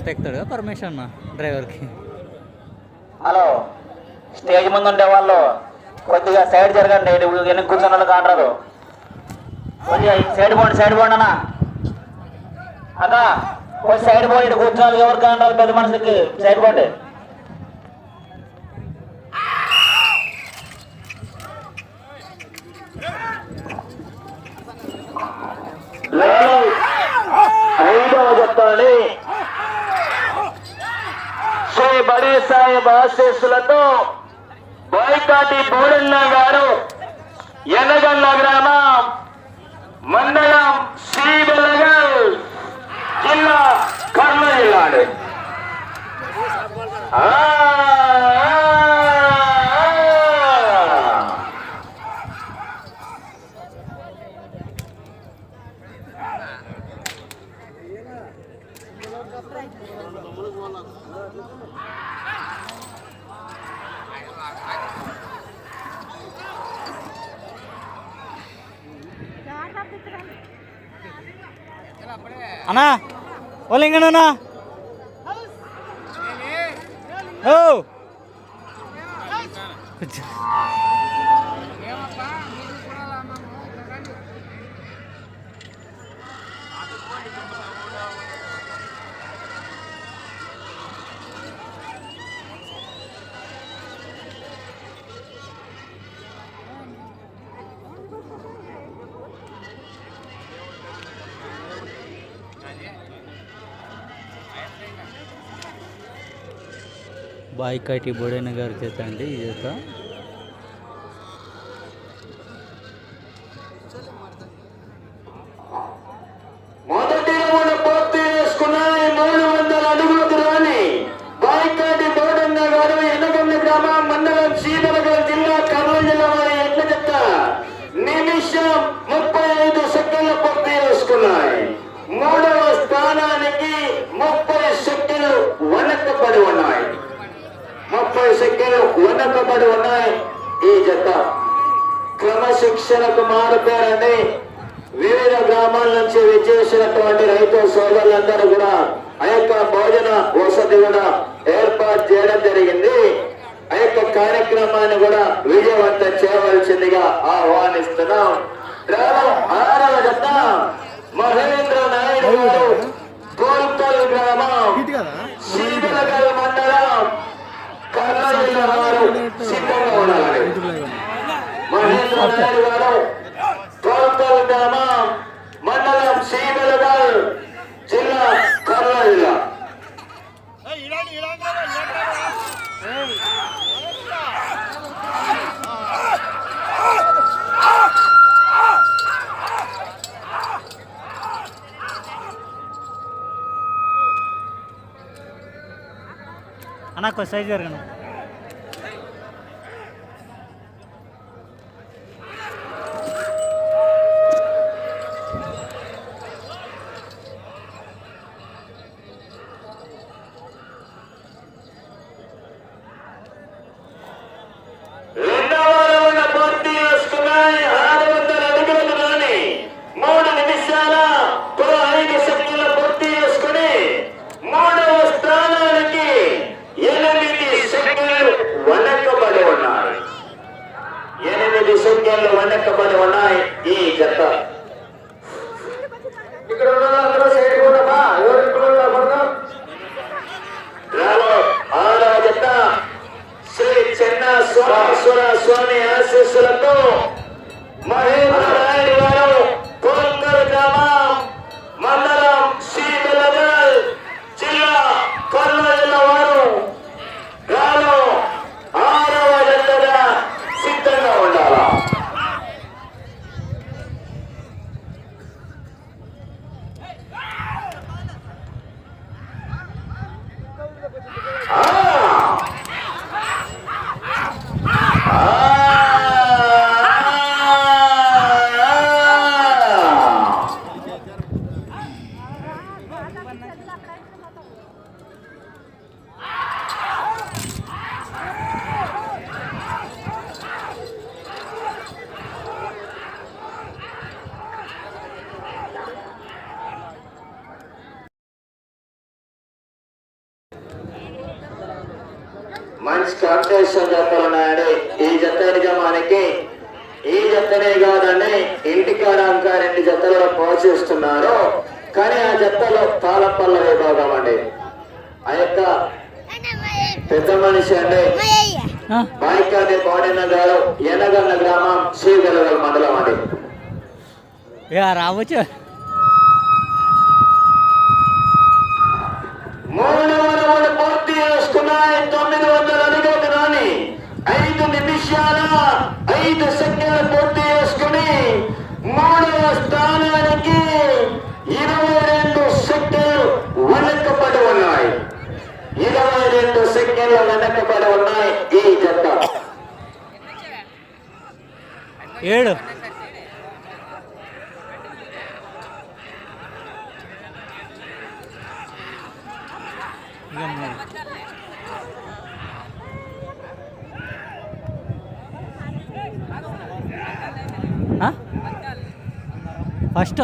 తర్వాత ఎక్కుతాడు పర్మిషన్ డ్రైవర్కి. హలో స్టేజ్ ముందు ఉండే వాళ్ళు కొద్దిగా సైడ్ జరగండి వెనక్కి కూర్చొని కూర్చున్న వాళ్ళు కానరాదు. కొద్దిగా సైడ్ పోండి సైడ్ పోండి అన్న. అక్క సైడ్ పోయి కూర్చోవాలి ఎవరు కానరాదు పెద్ద మనుషులకి? సైడ్ పోండి. శ్రీ ఆశీస్సులతో బోయకాటి బోడన్న గారు ఎనగన్న గ్రామం మండలం శ్రీబెల్లగల్ జిల్లా కర్నూలు జిల్లా ಅಣ್ಣ ಒಲಿಂಗಣ್ಣ ಓ బాయికాటి బోడేన గారి చేత అండి ఈ చేత ముప్పై సెకండ్లు వెనకబడి ఉన్నాయి. ఈ జత క్రమశిక్షణకు మారుతారని వివిధ గ్రామాల నుంచి విచ్చేసినటువంటి రైతు సోదరులందరూ కూడా ఆ యొక్క భోజన వసతి కూడా ఏర్పాటు చేయడం జరిగింది. ఆ యొక్క కార్యక్రమాన్ని కూడా విజయవంతం చేయవలసిందిగా ఆహ్వానిస్తున్నాం. ఆరవ జత మహేంద్ర నాయుడు గారు కోల్కల్ గ్రామం శ్రీగలగల్ మండలం. కర్నూలు జిల్లా సిద్ధంగా ఉండాలి. మహేంద్ర గారు గ్రామం మండలం సీమ జిల్లా కర్నూలు జిల్లా అన్న కొంచెం సైజ్ జరగను రెండవ రౌండ్ పూర్తి చేసుకున్నాయి ఆరు వందల అడుగుల దూరాన్ని మూడు నిమిషాల ఐదు సెకండ్లు పూర్తి చేసుకుని మూడవ స్థానానికి ఎనిమిది సెకండ్లు వెనకబడి ఉన్నాయి ఎనిమిది సెకండ్లు వెనకబడి మంచి కాంపిటీషన్ చెప్పాలన్నాడు ఈ జత యజమానికి ఈ జతనే కాదండి ఇంటికాడ ఇంకా రెండు జతలలో పోషిస్తున్నారు. కానీ ఆ జతలో తాళపల్ల విభాగం అండి. ఆ యొక్క పెద్ద మనిషి అండి. బాయికాటి కోడెన్న గారు ఎనగన్న గ్రామం శ్రీగల మండలం అండి. రావచ్చు. ಐದು ಸೆಕೆಂಡ್ పూర్తి చేసుకుని మూడవ స్థానానికి ఇరవై రెండు సెకండ్లు వెనకబడి ఉన్నాయి ఇరవై రెండు సెకండ్లు వెనకబడి ఉన్నాయి ఈ జత ఏడు ఇక ఫస్ట్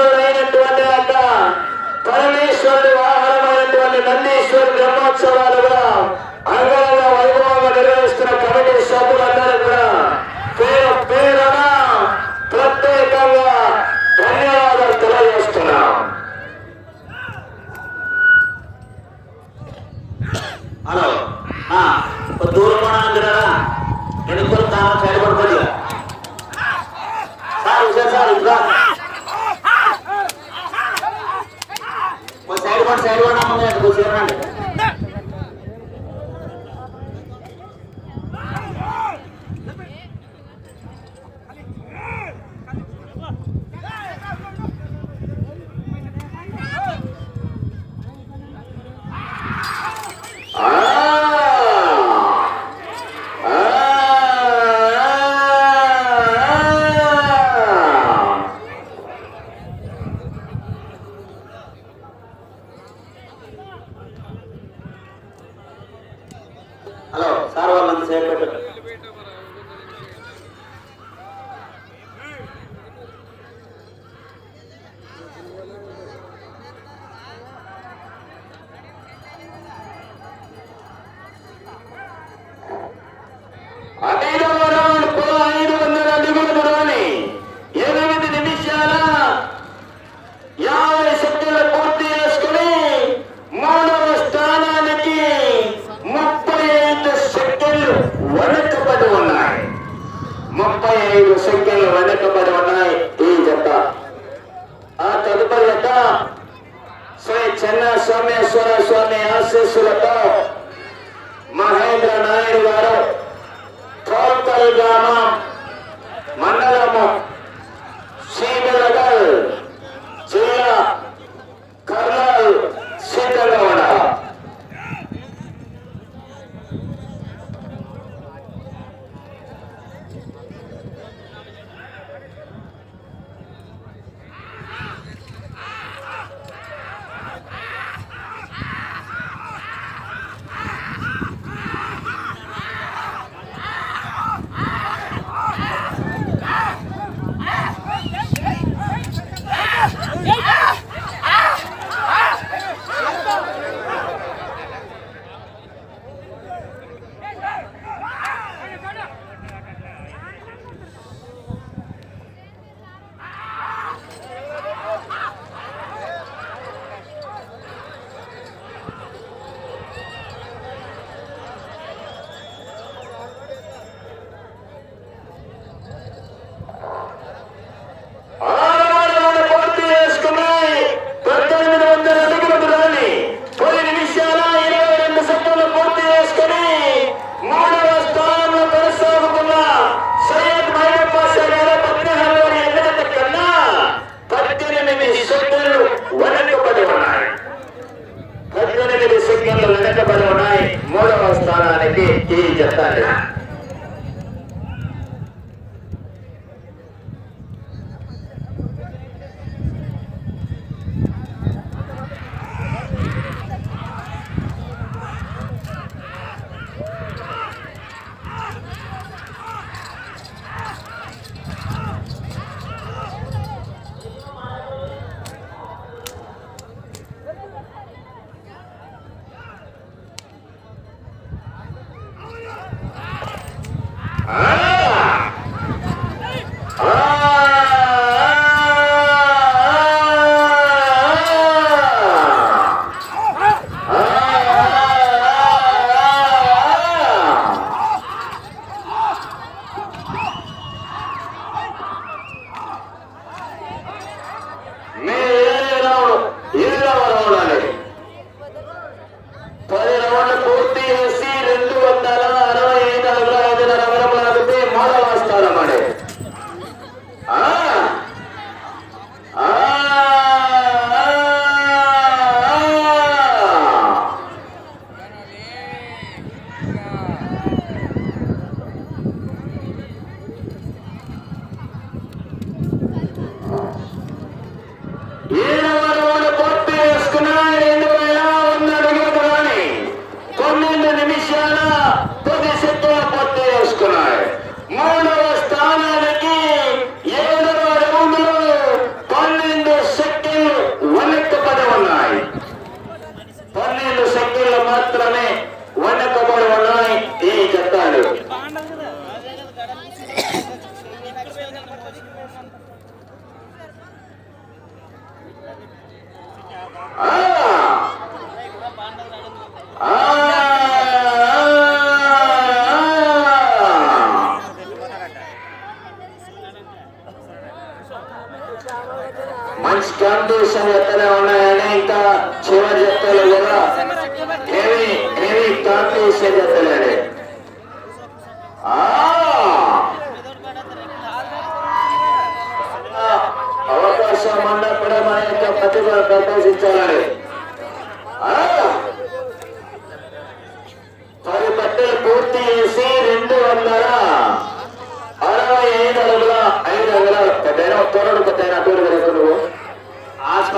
పరమేశ్వరుడైనటువంటి యొక్క పరమేశ్వరుడి వాహనమైనటువంటి నందీశ్వరుడి బ్రహ్మోత్సవాలు కూడా అంగరంగ వైభవంగా నిర్వహిస్తారు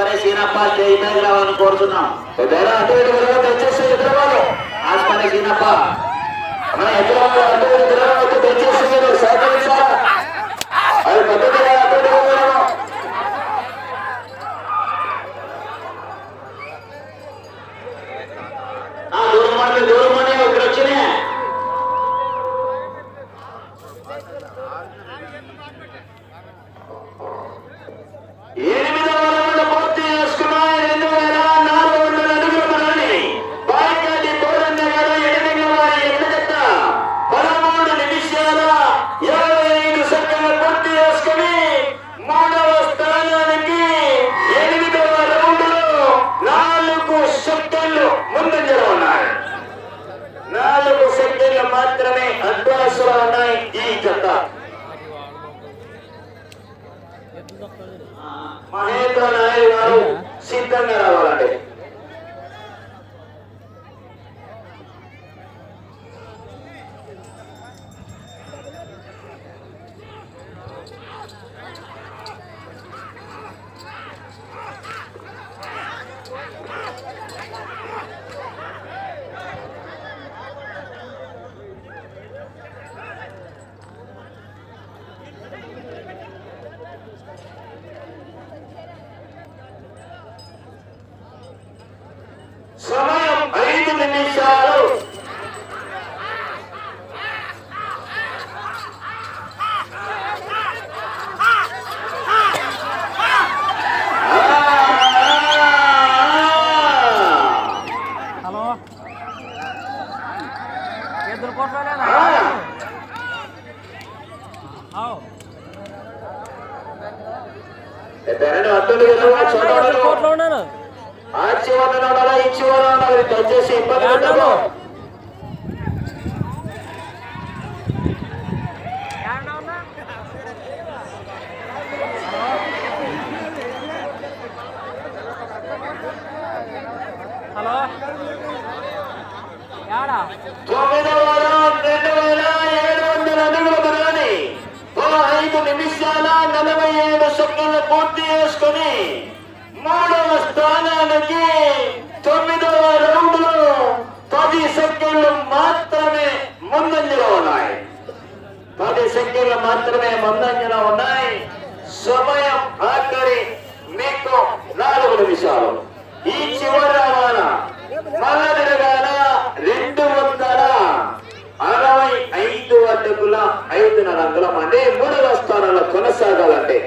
సరే సీనప్ప చేయిపైకి రావాలని కోరుతున్నాం. ఒకవేళ అటు ఇటు విలువ తెచ్చేస్తే ఎదురవాళ్ళు ఆస్పని సీనప్ప మన ఎదురవాళ్ళు అటు ఇటు తెచ్చేస్తే సహకరించారా అది పెద్ద అటు ఇటు కోట్లో ఉన్నాను ఆ చివరి దయచేసి ఇబ్బంది పూర్తి చేసుకుని మూడవ స్థానానికి తొమ్మిదవ రౌండ్లో పది సెకండ్లు మాత్రమే ముందంజలో ఉన్నాయి. పది సెకండ్లు మాత్రమే ముందంజలో ఉన్నాయి. సమయం ఆఖరి మీకు నాలుగు నిమిషాలు. ఈ చివరి రవాణా రెండు వందల అరవై ఐదు అడుగుల ఐదున్నర అంగుళం మంది మూడవ స్థానంలో కొనసాగాలంటే